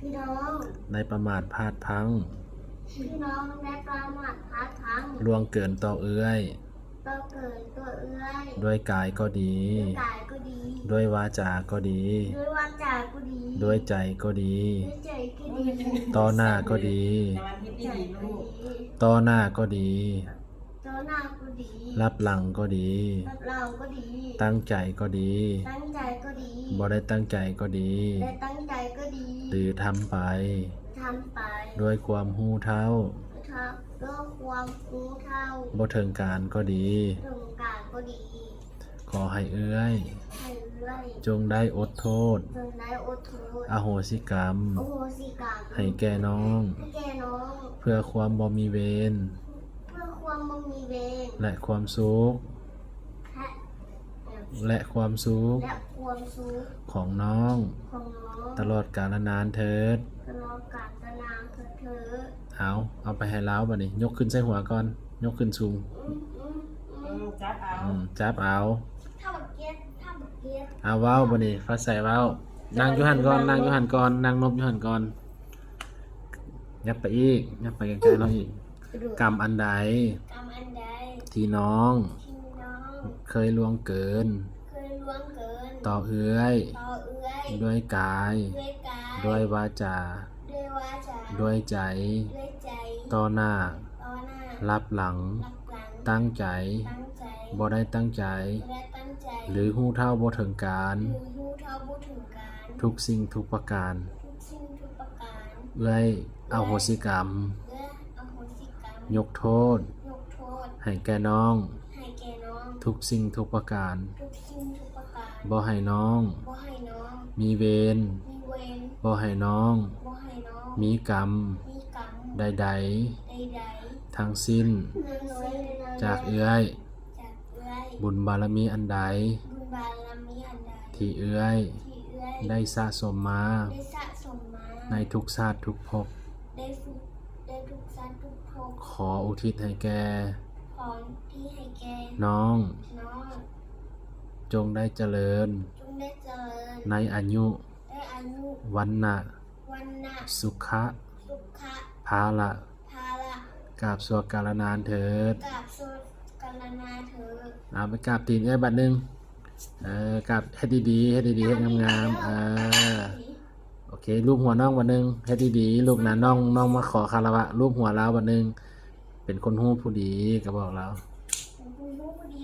พี่น้องได้ประมาทพลาดพลังพี่น้องได้ประมาทพลาดพลั้งล่วงเกินต่อเอื้อยตัวเกิดตัวเอื้อยด้วยกายก็ดี ด้วยกายก็ดี ด้วยวาจาก็ดี ด้วยวาจาก็ดี ด้วยใจก็ดี ด้วยใจก็ดีต่อหน้าก็ดีแต่วันที่ใจดีก็ลูกดีต่อหน้าก็ดีต่อหน้าก็ดี รับหลังก็ดีรับเราก็ดี ตั้งใจก็ดี ตั้งใจก็ดีบ่ได้ตั้งใจก็ดีได้ตั้งใจก็ ดีหรือทำไป ทำไปด้วยความหู้เท่าทับด้วยความรู้เท่าบ่เทิงการก็ดี ถึงการก็ดีขอให้เอื้อย ให้เรื่อยจงได้อดโทษ จนได้อดทนอโหสิกรรม โอโหสิกรรมให้แก่น้อง ให้แก่น้องเพื่อความบ่มีเวรเพื่อความบ่มีเวรและความสุขและและความสุข และ ความสุขของน้อง ของน้องตลอดกาลนานเถิด ตลอดกาลนานเถิดเถิดเอาเอาไปให้เล้าบัดนี้ยกขึ้นใส่หัวก่อน ยกขึ้นสูงอืมอืมอือืมมจับเอาอืมจับเอาถ้าบักเก็ตถ้าบักเก็ตเอาเว้าบัดนี้ฟ้าใส่เว้านั่งอยู่หันก่อนนั่งอยู่หันก่อนนั่งนบอยู่หันก่อนยับไปอีกยับไปใกล้ๆเราอีกกรรมอันใดกรรมอันใดที่น้อง ที่น้อง เคยล่วงเกิน เคยล่วงเกิน ต่อเอื้อย ต่อเอื้อยด้วยกายด้วยกายด้วยวาจาด้วยวาจาด้วยใจด้วยใจต่อหน้า ต่อหน้ารับหลัง รับหลังตั้งใจตั้งใจบ่ได้ตั้งใจ และตั้งใจหรือหู้เท่าบ่ถึงการหรือรู้เท่าผู้ถึงการทุกสิ่งทุกประการ ทุกสิ่งทุกประการเอื้อยอโหสิกรรมและอโหสิกรรมยกโทษ ยกโทษให้แก่น้องให้แก่น้อง ทุกสิ่งทุกประการ ทุกสิ่งทุกประการบ่ให้น้อง บ่ให้น้อง มีเวร มีเวร บ่ให้น้อง บ่ให้น้อง มีกรรม มีกรรม ใดใดๆ ทั้งสิ้นๆจากเอื้อย จากเอื้อย บุญบารมีอันใด บุญบารมีอันใด ที่เอื้อย ที่เอื้อย ได้สะสมมา ได้สะสมมา ในทุกชาติทุกภพได้ฝึกได้ทุกสันทุกภพ ขออุทิศให้แก่ ของที่ให้แก่น้อง น้องจงได้เจริญ จงได้เจริญในอายุได้อายุวันนะวันนะสุขะสุขะภาละภาละกราบสวดกาลนานเถิดกราบสวดกัลนาเถิดเอาไปกราบตีนเอ้ยบัดหนึงเออกราบเฮ็ดดีๆเฮ็ดดีๆเฮ็ดงามๆเออโอเคลูกหัวน้องบัดหนึงเฮ็ดดีๆลูกนะน้องน้องมาขอคารวะลูกหัวเราบัดหนึง เป็นคนหู้ผู้ดีก็บอกแล้วผู้ดี